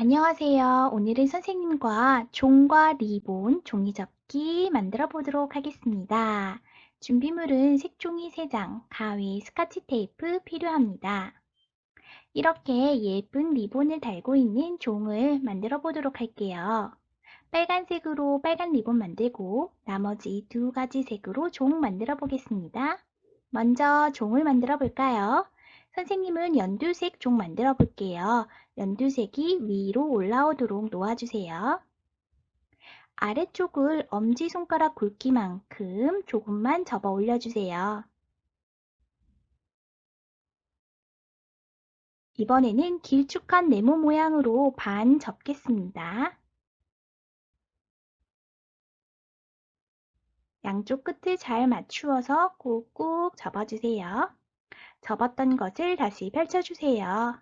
안녕하세요. 오늘은 선생님과 종과 리본, 종이접기 만들어 보도록 하겠습니다. 준비물은 색종이 3장, 가위, 스카치 테이프 필요합니다. 이렇게 예쁜 리본을 달고 있는 종을 만들어 보도록 할게요. 빨간색으로 빨간 리본 만들고 나머지 두 가지 색으로 종 만들어 보겠습니다. 먼저 종을 만들어 볼까요? 선생님은 연두색 종 만들어 볼게요. 연두색이 위로 올라오도록 놓아주세요. 아래쪽을 엄지손가락 굵기만큼 조금만 접어 올려주세요. 이번에는 길쭉한 네모 모양으로 반 접겠습니다. 양쪽 끝을 잘 맞추어서 꾹꾹 접어주세요. 접었던 것을 다시 펼쳐주세요.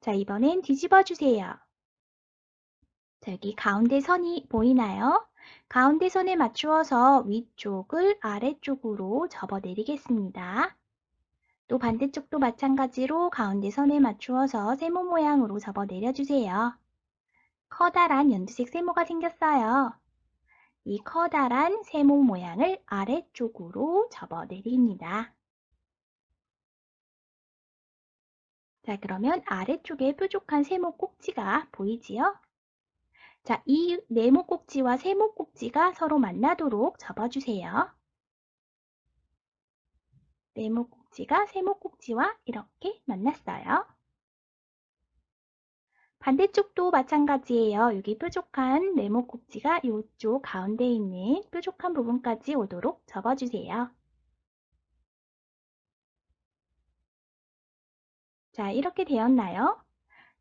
자, 이번엔 뒤집어 주세요. 자, 여기 가운데 선이 보이나요? 가운데 선에 맞추어서 위쪽을 아래쪽으로 접어 내리겠습니다. 또 반대쪽도 마찬가지로 가운데 선에 맞추어서 세모 모양으로 접어 내려주세요. 커다란 연두색 세모가 생겼어요. 이 커다란 세모 모양을 아래쪽으로 접어 내립니다. 자, 그러면 아래쪽에 뾰족한 세모 꼭지가 보이지요? 자, 이 네모 꼭지와 세모 꼭지가 서로 만나도록 접어주세요. 네모 꼭지가 세모 꼭지와 이렇게 만났어요. 반대쪽도 마찬가지예요. 여기 뾰족한 네모 꼭지가 이쪽 가운데 있는 뾰족한 부분까지 오도록 접어주세요. 자, 이렇게 되었나요?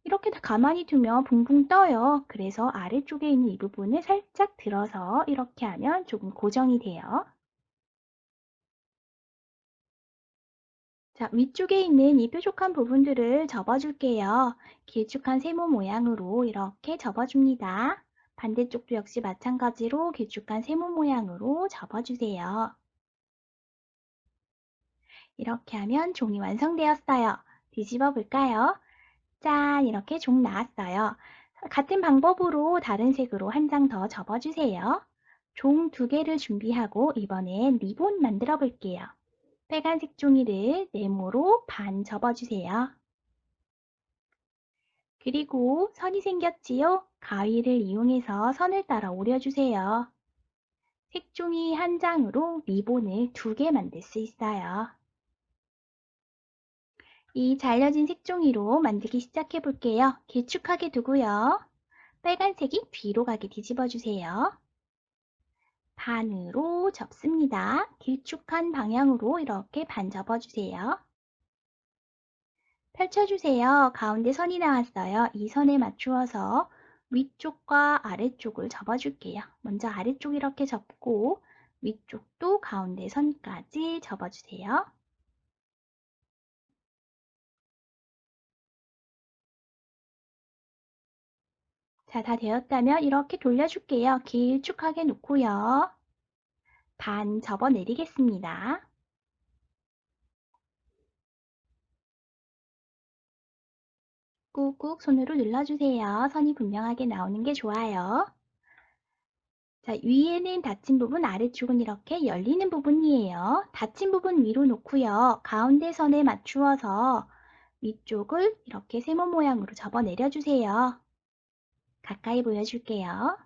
이렇게 가만히 두면 붕붕 떠요. 그래서 아래쪽에 있는 이 부분을 살짝 들어서 이렇게 하면 조금 고정이 돼요. 자, 위쪽에 있는 이 뾰족한 부분들을 접어줄게요. 길쭉한 세모 모양으로 이렇게 접어줍니다. 반대쪽도 역시 마찬가지로 길쭉한 세모 모양으로 접어주세요. 이렇게 하면 종이 완성되었어요. 뒤집어 볼까요? 짠! 이렇게 종 나왔어요. 같은 방법으로 다른 색으로 한 장 더 접어주세요. 종 두 개를 준비하고 이번엔 리본 만들어 볼게요. 빨간색 종이를 네모로 반 접어주세요. 그리고 선이 생겼지요? 가위를 이용해서 선을 따라 오려주세요. 색종이 한 장으로 리본을 두 개 만들 수 있어요. 이 잘려진 색종이로 만들기 시작해 볼게요. 길쭉하게 두고요. 빨간색이 뒤로 가게 뒤집어 주세요. 반으로 접습니다. 길쭉한 방향으로 이렇게 반 접어주세요. 펼쳐주세요. 가운데 선이 나왔어요. 이 선에 맞추어서 위쪽과 아래쪽을 접어줄게요. 먼저 아래쪽 이렇게 접고 위쪽도 가운데 선까지 접어주세요. 자, 다 되었다면 이렇게 돌려줄게요. 길쭉하게 놓고요. 반 접어 내리겠습니다. 꾹꾹 손으로 눌러주세요. 선이 분명하게 나오는 게 좋아요. 자, 위에는 닫힌 부분, 아래쪽은 이렇게 열리는 부분이에요. 닫힌 부분 위로 놓고요. 가운데 선에 맞추어서 위쪽을 이렇게 세모 모양으로 접어 내려주세요. 가까이 보여줄게요.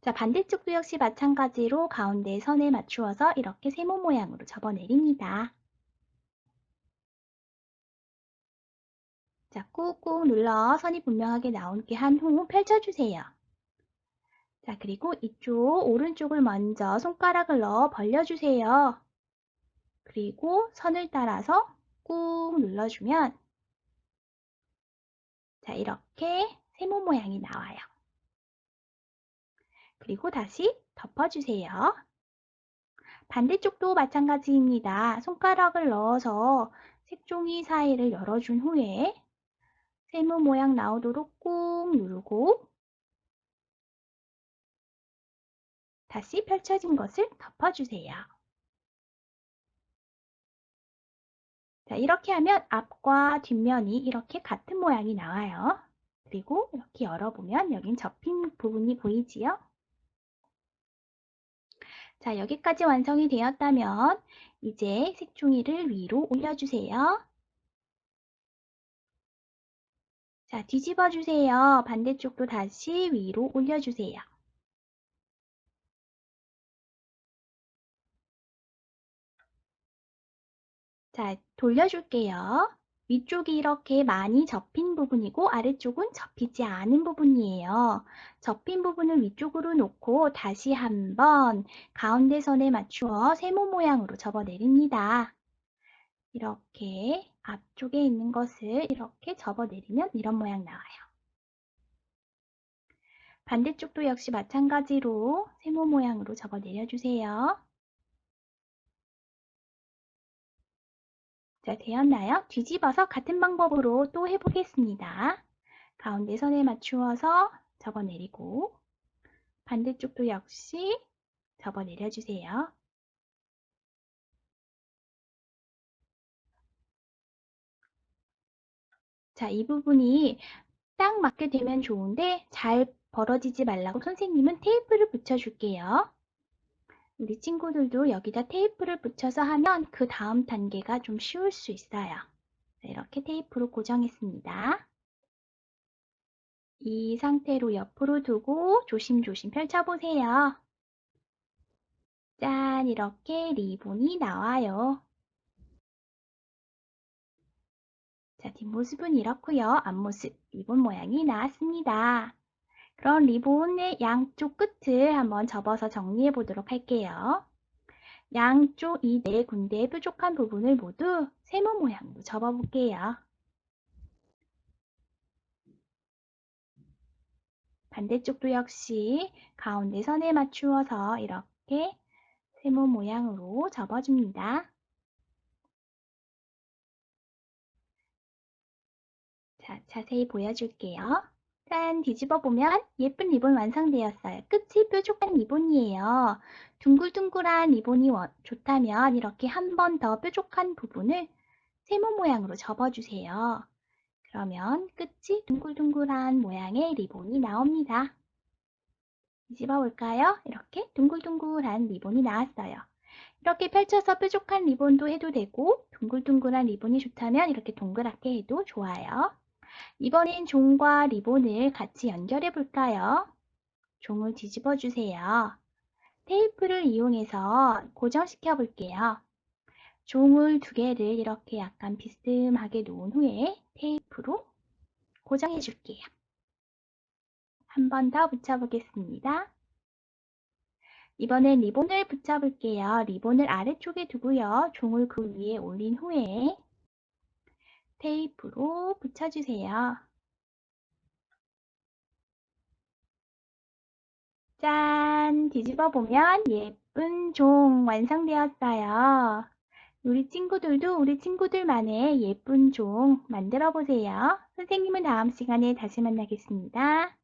자, 반대쪽도 역시 마찬가지로 가운데 선에 맞추어서 이렇게 세모 모양으로 접어내립니다. 자, 꾹꾹 눌러 선이 분명하게 나오게 한 후 펼쳐주세요. 자, 그리고 이쪽 오른쪽을 먼저 손가락을 넣어 벌려주세요. 그리고 선을 따라서 꾹 눌러주면 자, 이렇게 세모 모양이 나와요. 그리고 다시 덮어주세요. 반대쪽도 마찬가지입니다. 손가락을 넣어서 색종이 사이를 열어준 후에 세모 모양 나오도록 꾹 누르고 다시 펼쳐진 것을 덮어주세요. 자, 이렇게 하면 앞과 뒷면이 이렇게 같은 모양이 나와요. 그리고 이렇게 열어보면 여긴 접힌 부분이 보이지요? 자, 여기까지 완성이 되었다면 이제 색종이를 위로 올려주세요. 자, 뒤집어 주세요. 반대쪽도 다시 위로 올려주세요. 자, 돌려줄게요. 위쪽이 이렇게 많이 접힌 부분이고 아래쪽은 접히지 않은 부분이에요. 접힌 부분을 위쪽으로 놓고 다시 한번 가운데 선에 맞추어 세모 모양으로 접어내립니다. 이렇게 앞쪽에 있는 것을 이렇게 접어내리면 이런 모양 나와요. 반대쪽도 역시 마찬가지로 세모 모양으로 접어내려주세요. 자, 되었나요? 뒤집어서 같은 방법으로 또 해보겠습니다. 가운데 선에 맞추어서 접어내리고 반대쪽도 역시 접어내려주세요. 자, 이 부분이 딱 맞게 되면 좋은데 잘 벌어지지 말라고 선생님은 테이프를 붙여줄게요. 우리 친구들도 여기다 테이프를 붙여서 하면 그 다음 단계가 좀 쉬울 수 있어요. 이렇게 테이프로 고정했습니다. 이 상태로 옆으로 두고 조심조심 펼쳐보세요. 짠! 이렇게 리본이 나와요. 자, 뒷모습은 이렇고요. 앞모습 리본 모양이 나왔습니다. 그럼 리본의 양쪽 끝을 한번 접어서 정리해 보도록 할게요. 양쪽 이 네 군데의 뾰족한 부분을 모두 세모 모양으로 접어 볼게요. 반대쪽도 역시 가운데 선에 맞추어서 이렇게 세모 모양으로 접어줍니다. 자, 자세히 보여줄게요. 짠! 뒤집어 보면 예쁜 리본 완성되었어요. 끝이 뾰족한 리본이에요. 둥글둥글한 리본이 좋다면 이렇게 한 번 더 뾰족한 부분을 세모 모양으로 접어주세요. 그러면 끝이 둥글둥글한 모양의 리본이 나옵니다. 뒤집어 볼까요? 이렇게 둥글둥글한 리본이 나왔어요. 이렇게 펼쳐서 뾰족한 리본도 해도 되고 둥글둥글한 리본이 좋다면 이렇게 동그랗게 해도 좋아요. 이번엔 종과 리본을 같이 연결해 볼까요? 종을 뒤집어 주세요. 테이프를 이용해서 고정시켜 볼게요. 종을 두 개를 이렇게 약간 비스듬하게 놓은 후에 테이프로 고정해 줄게요. 한 번 더 붙여보겠습니다. 이번엔 리본을 붙여볼게요. 리본을 아래쪽에 두고요. 종을 그 위에 올린 후에 테이프로 붙여주세요. 짠! 뒤집어 보면 예쁜 종 완성되었어요. 우리 친구들도 우리 친구들만의 예쁜 종 만들어 보세요. 선생님은 다음 시간에 다시 만나겠습니다.